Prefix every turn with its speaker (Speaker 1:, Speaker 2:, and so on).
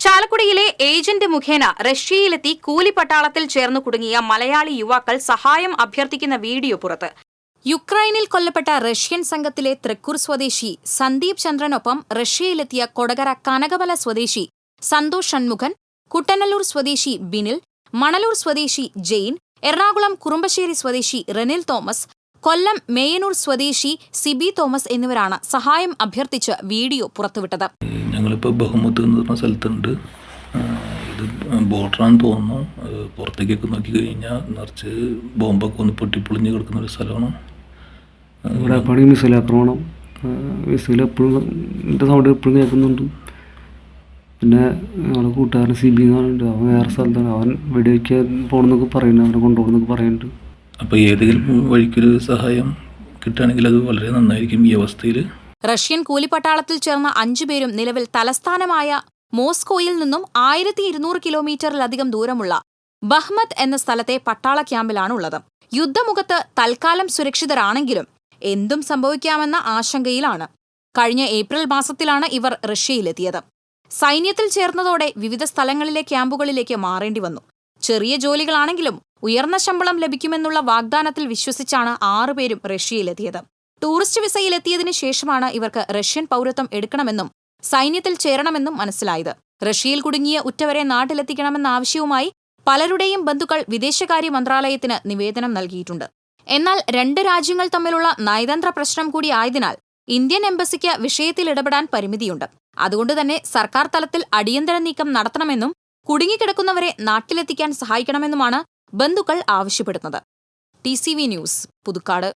Speaker 1: ചാലക്കുടിയിലെ ഏജന്റ് മുഖേന റഷ്യയിലെത്തി കൂലിപ്പട്ടാളത്തിൽ ചേർന്ന് കുടുങ്ങിയ മലയാളി യുവാക്കൾ സഹായം അഭ്യർത്ഥിക്കുന്ന വീഡിയോ പുറത്ത്. യുക്രൈനിൽ കൊല്ലപ്പെട്ട റഷ്യൻ സംഘത്തിലെ തൃക്കൂർ സ്വദേശി സന്ദീപ് ചന്ദ്രനൊപ്പം റഷ്യയിലെത്തിയ കൊടകര കനകബല സ്വദേശി സന്തോഷ് ഷൺമുഖൻ കുട്ടനല്ലൂർ സ്വദേശി ബിനിൽ മണലൂർ സ്വദേശി ജെയിൻ എറണാകുളം കുറുമ്പശ്ശേരി സ്വദേശി റെനിൽ തോമസ് കൊല്ലം മേയനൂർ സ്വദേശി സിബി തോമസ് എന്നിവരാണ് സഹായം അഭ്യർത്ഥിച്ച് വീഡിയോ പുറത്തുവിട്ടത്.
Speaker 2: ഞങ്ങളിപ്പോൾ ബഹുമത്ത് എന്ന് പറഞ്ഞ സ്ഥലത്തുണ്ട്. ഇത് ബോർഡറാന്ന് തോന്നുന്നു. പുറത്തേക്കൊക്കെ നോക്കി കഴിഞ്ഞാൽ നിറച്ച് ബോംബൊക്കെ ഒന്ന് പൊട്ടിപ്പൊളിഞ്ഞ് കിടക്കുന്ന ഒരു സ്ഥലമാണ്.
Speaker 3: ഇവിടെ പണി മിസൈൽ ആക്രമണം മിസൈൽ എപ്പോഴും എന്റെ സൗണ്ട് എപ്പോഴും കേൾക്കുന്നുണ്ട്. പിന്നെ ഞങ്ങളുടെ കൂട്ടുകാരൻ സിബി എന്ന് എന്നുണ്ട് അവൻ വേറെ സ്ഥലത്താണ്. അവൻ വെടിവെക്കാൻ പോകണമെന്നൊക്കെ പറയുന്നുണ്ട് അവനെ കൊണ്ടുപോകണമെന്നൊക്കെ പറയുന്നുണ്ട്.
Speaker 2: അപ്പോൾ ഏതെങ്കിലും വഴിക്കൊരു സഹായം കിട്ടുകയാണെങ്കിൽ അത് വളരെ നന്നായിരിക്കും ഈ അവസ്ഥയിൽ.
Speaker 1: റഷ്യൻ കൂലിപ്പട്ടാളത്തിൽ ചേർന്ന അഞ്ചുപേരും നിലവിൽ തലസ്ഥാനമായ മോസ്കോയിൽ നിന്നും ആയിരത്തി ഇരുന്നൂറ് കിലോമീറ്ററിലധികം ദൂരമുള്ള ബഹ്മത് എന്ന സ്ഥലത്തെ പട്ടാള ക്യാമ്പിലാണ് ഉള്ളത് യുദ്ധമുഖത്ത് തൽക്കാലം സുരക്ഷിതരാണെങ്കിലും എന്തും സംഭവിക്കാമെന്ന ആശങ്കയിലാണ്. കഴിഞ്ഞ ഏപ്രിൽ മാസത്തിലാണ് ഇവർ റഷ്യയിലെത്തിയത്. സൈന്യത്തിൽ ചേർന്നതോടെ വിവിധ സ്ഥലങ്ങളിലെ ക്യാമ്പുകളിലേക്ക് മാറേണ്ടി വന്നു. ചെറിയ ജോലികളാണെങ്കിലും ഉയർന്ന ശമ്പളം ലഭിക്കുമെന്നുള്ള വാഗ്ദാനത്തിൽ വിശ്വസിച്ചാണ് ആറുപേരും റഷ്യയിലെത്തിയത്. ടൂറിസ്റ്റ് വിസയിലെത്തിയതിനു ശേഷമാണ് ഇവർക്ക് റഷ്യൻ പൗരത്വം എടുക്കണമെന്നും സൈന്യത്തിൽ ചേരണമെന്നും മനസ്സിലായത്. റഷ്യയിൽ കുടുങ്ങിയ ഉറ്റവരെ നാട്ടിലെത്തിക്കണമെന്ന ആവശ്യവുമായി പലരുടെയും ബന്ധുക്കൾ വിദേശകാര്യ മന്ത്രാലയത്തിന് നിവേദനം നൽകിയിട്ടുണ്ട്. എന്നാൽ രണ്ട് രാജ്യങ്ങൾ തമ്മിലുള്ള നയതന്ത്ര പ്രശ്നം കൂടി ആയതിനാൽ ഇന്ത്യൻ എംബസിക്ക് വിഷയത്തിൽ ഇടപെടാൻ പരിമിതിയുണ്ട്. അതുകൊണ്ട് തന്നെ സർക്കാർ തലത്തിൽ അടിയന്തര നീക്കം നടത്തണമെന്നും കുടുങ്ങിക്കിടക്കുന്നവരെ നാട്ടിലെത്തിക്കാൻ സഹായിക്കണമെന്നുമാണ് ബന്ധുക്കൾ ആവശ്യപ്പെടുന്നത്. T news Puthukkad.